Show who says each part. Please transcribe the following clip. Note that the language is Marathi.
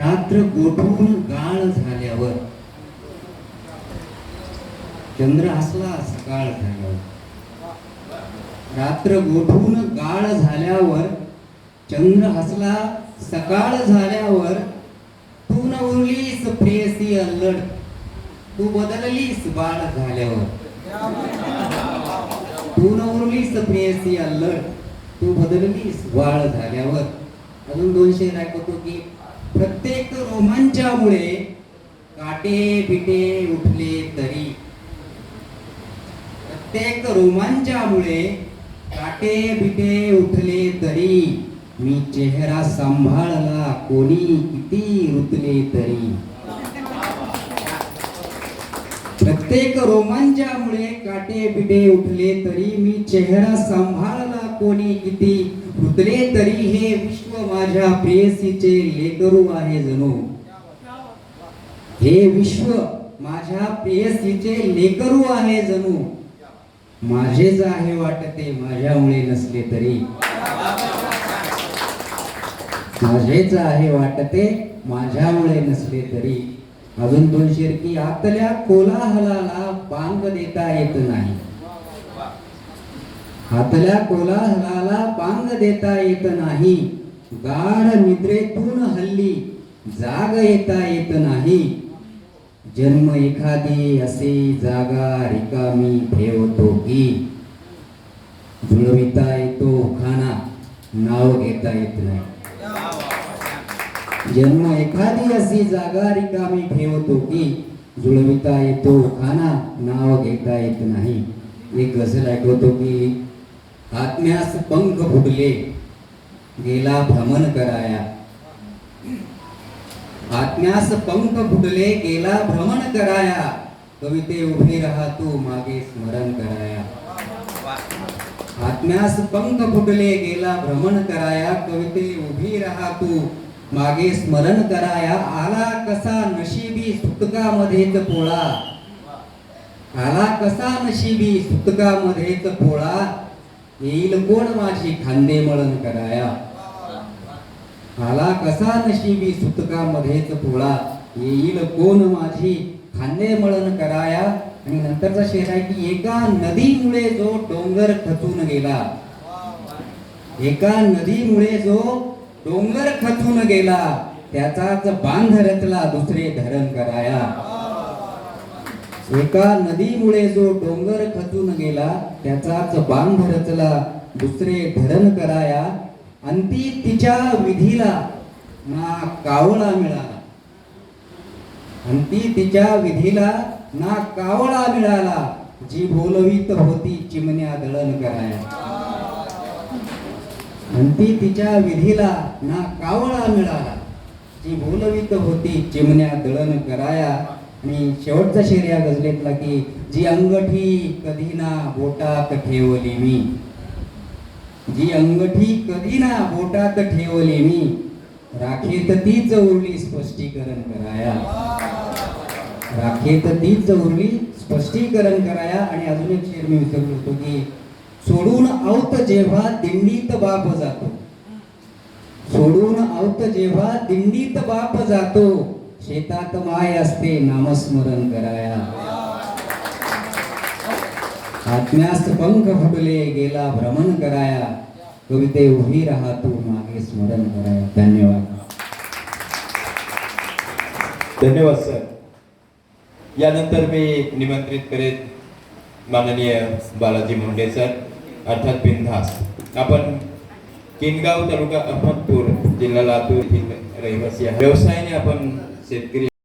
Speaker 1: रात्र गोठून गाळ झाल्यावर. चंद्र हसला सकाळ झाल्यावर. रात्र गोठून गाळ झाल्यावर चंद्र हसला सकाळ झाल्यावर तू न उरलीस प्रेयसी अल्लड. तू बदललीस बाळ झाल्यावर. तू न उरलीस प्रेयसी अल्लड. तू बदललीस बाळ झाल्यावर. अजून दोनशे दाखवतो की प्रत्येक रोमांचामुळे काटे बिटे उठले तरी. प्रत्येक रोमांचामुळे काटे बिटे उठले तरी. मी चेहरा सांभाळला कोणी किती रुतले तरी. प्रत्येक रोमांच्यामुळे काटे बिटे उठले तरी मी चेहरा सांभाळला कोणी किती रुतले तरी हे विश्व माझ्या प्रेयसीचे लेकरू आहे जणू. हे विश्व माझ्या प्रेयसीचे लेकरू आहे जणू. माझेच आहे वाटते माझ्यामुळे नसले तरी. माझेच आहे वाटते माझ्यामुळे नसले तरी. अजून दोन शेरकी आतल्या कोलाहलाला बांग देता येत नाही. हातल्या कोलाहलाला बांग देता येत नाही. गाढ निद्रेतून हल्ली जाग येता येत नाही. जन्म एखादी असे जागा रिकामी ठेवतो की जुळविता येतो खाना नाव घेता येत नाही. जन्म एखादी अशी जागा रिकामी ठेवतो की जुळविता येतो खाना नाव घेता येत नाही. एक गझल ऐकवतो की आत्म्यास पंख फुटले गेला भ्रमण कराया. आत्म्यास पंख फुटले गेला भ्रमण कराया. कविते उभे राहा तू मागे स्मरण कराया. आत्म्यास पंख फुटले गेला भ्रमण कराया. कविते उभी राहा तू मागे स्मरण कराया. आला कसा नशिबी सुतकामध्येच पोळा. आला कसा नशिबी सुतकामध्येच पोळा. येईल कोण माझी खांदे मळण कराया? आला कसा नशिबी सुतकामध्येच पोळा? येईल कोण माझी खांदे मळण कराया? आणि नंतरचा शेर आहे की एका नदीमुळे जो डोंगर खचून गेला. एका नदीमुळे जो डोंगर खचून गेला त्याचाच बांध रचला दुसरे धरण कराया. एका नदीमुळे जो डोंगर खचून गेला त्याचाच बांध रचला दुसरे धरण कराया अंती तिच्या विधीला ना कावळा मिळाला. अंती तिच्या विधीला ना कावळा मिळाला जी बोलवीत होती चिमण्या दळण कराया. अंती तिच्या विधीला ना कावळा मिळाला जी बोलवीत होती चिमण्या दळण कराया आणि शेवटचा शेर या गजलेतला की जी अंगठी कधी ना बोटात ठेवली मी. जी अंगठी कधी ना बोटात ठेवली मी. राखेत तीच उरली स्पष्टीकरण कराया. राखेत तीच उरली स्पष्टीकरण कराया. आणि अजून एक शेर मी विसरलो होतो की सोडून आवत जेव्हा दिंडीत बाप जातो. सोडून औत जेव्हा दिंडीत बाप जातो. शेतात माय असते नामस्मरण कराया. आत्म्यास्त पंख फुटले गेला भ्रमण कराया. कविते उभी राहा तू मागे स्मरण कराया. धन्यवाद.
Speaker 2: धन्यवाद सर. यानंतर मी निमंत्रित करेन माननीय बालाजी मुंडे सर अर्थात बिनधास आपण किनगाव तालुका अहमदपूर जिल्हा लातूर येथील रहिवासी आहे व्यवसायाने आपण शेतकरी